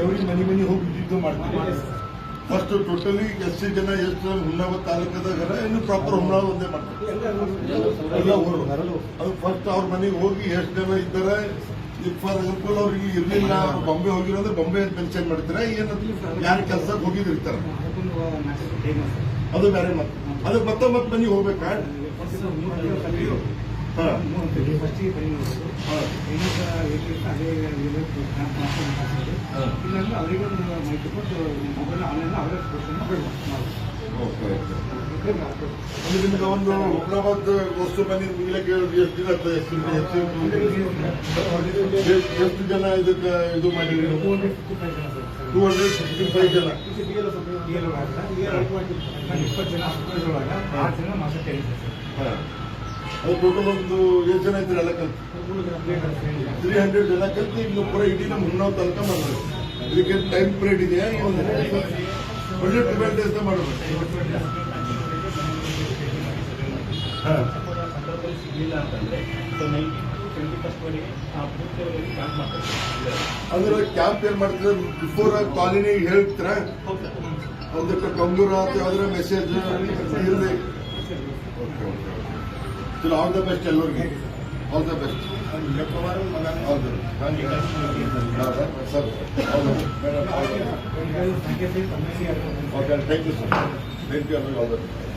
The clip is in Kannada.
ಎವ್ರಿ ಮನೆ ಮನೆ ಹೋಗಿ ಬಿಟ್ಟಿದ್ದು ಮಾಡ್ತೀವಿ. ಫಸ್ಟ್ ಟೋಟಲಿ ಎಷ್ಟು ಜನ ಎಷ್ಟು ಹುನ್ನಾವತ್ ತಾಲೂಕದಾಗ ಇನ್ನು ಪ್ರಾಪರ್ ಹುನ್ನಾವ್ ಒಂದೇ ಮಾಡ್ತಾರೆ. ಅದು ಫಸ್ಟ್ ಅವ್ರ ಮನೆಗೆ ಹೋಗಿ ಎಷ್ಟು ಜನ ಇದ್ದಾರೆ ಇಪ್ಪತ್ತು ಫಾರ್ ಅವ್ರಿಗೆ ಇರಲಿಲ್ಲ ಬಾಂಬೆ ಹೋಗಿರೋದ್ರೆ ಬಾಂಬೆ ಅಂತ ಮೆನ್ಷನ್ ಮಾಡ್ತಾರೆ ಏನಂತ ಯಾರು ಕೆಲಸಕ್ಕೆ ಹೋಗಿದಿರ್ತಾರೆ ಅದು ಬೇರೆ ಮತ್ತೆ ಅದು ಮತ್ತೆ ಮತ್ತೆ ಮನೆಗೆ ಹೋಗ್ಬೇಕಾ. ಹಾ. ಹಾ. ಅವರಿಗೆ ಮಾಹಿತಿ ಕೊಟ್ಟು ಮೊಬೈಲ್ ಆನ್ಲೈನ್ ಅವರೇ ಓಕೆ ಅಂದ್ರೆ ನಿಮ್ಗೆ ಒಂದು ಹುಮ್ನಾಬಾದ್ ವಸ್ತು ಬನ್ನಿ ದಿನ ಆಗ್ತದೆ ಎಷ್ಟು ದಿನ ಎಷ್ಟು ಎಷ್ಟು- ಎಷ್ಟು ಜನ ಇದಕ್ಕೆ ಇದು ಮಾಡಿರಿ ಟೂ ಹಂಡ್ರೆಡ್ ಸಿಕ್ಸ್ಟಿ ಫೈವ್ ಜನ ಇಪ್ಪತ್ತು ಜನ ಆರು ಜನ ಮಾಸಕ್ಕೆ ಹಾಂ. ಅದು ಟೋಟಲ್ ಒಂದು ಎಷ್ಟು ಜನ ಇದ್ರೆ ಎಲ್ಲ ಕಲ್ತು. ತ್ರೀ ಹಂಡ್ರೆಡ್ ಜನ ಕಲ್ತು, ಇನ್ನು ಪೂರ ಇಡೀ ನಮ್ಮ ಹುನ್ನಾವ್ ತನಕ ಮಾಡಿದ್ರು ಅದಕ್ಕೆ ಟೈಮ್ ಪೀರಿಯಡ್ ಇದೆಯಾ ಒಂದು ಬಜೆಟ್ ಡಿಮ್ಯಾಂಡ್ ಅಂತ ಮಾಡೋದು ಹಾ. ಸಂದರ್ಭದಲ್ಲಿ ಸಿಗಲಿಲ್ಲ ಅಂತಂದ್ರೆ ಟ್ವೆಂಟಿ ಫಸ್ಟ್ ವರೆಗೆ ಆ ಬೂತ್ವರೆಗೆ ಕ್ಯಾಂಪ್ ಮಾಡ್ತಾರೆ ಅಂದ್ರೆ ಕ್ಯಾಂಪ್ ಏನ್ ಮಾಡ್ತಾರೆ ಬಿಫೋರ್ ಕಾಲಿನಿ ಹೇಳ್ತೀರಾ ಒಂದಕ್ಕೆ ಕಂಬೂರ ಅಥವಾ ಯಾವ್ದಾರ ಮೆಸೇಜ್ ಇರಲಿ ಚಲೋ ಆಲ್ ದ ಬೆಸ್ಟ್ ಎಲ್ಲರಿಗೆ ಆಲ್ ದ ಬೆಸ್ಟ್ ಹೌದು ಸರ್ ಸಂಖ್ಯೆ okay thank you sir thank you all the best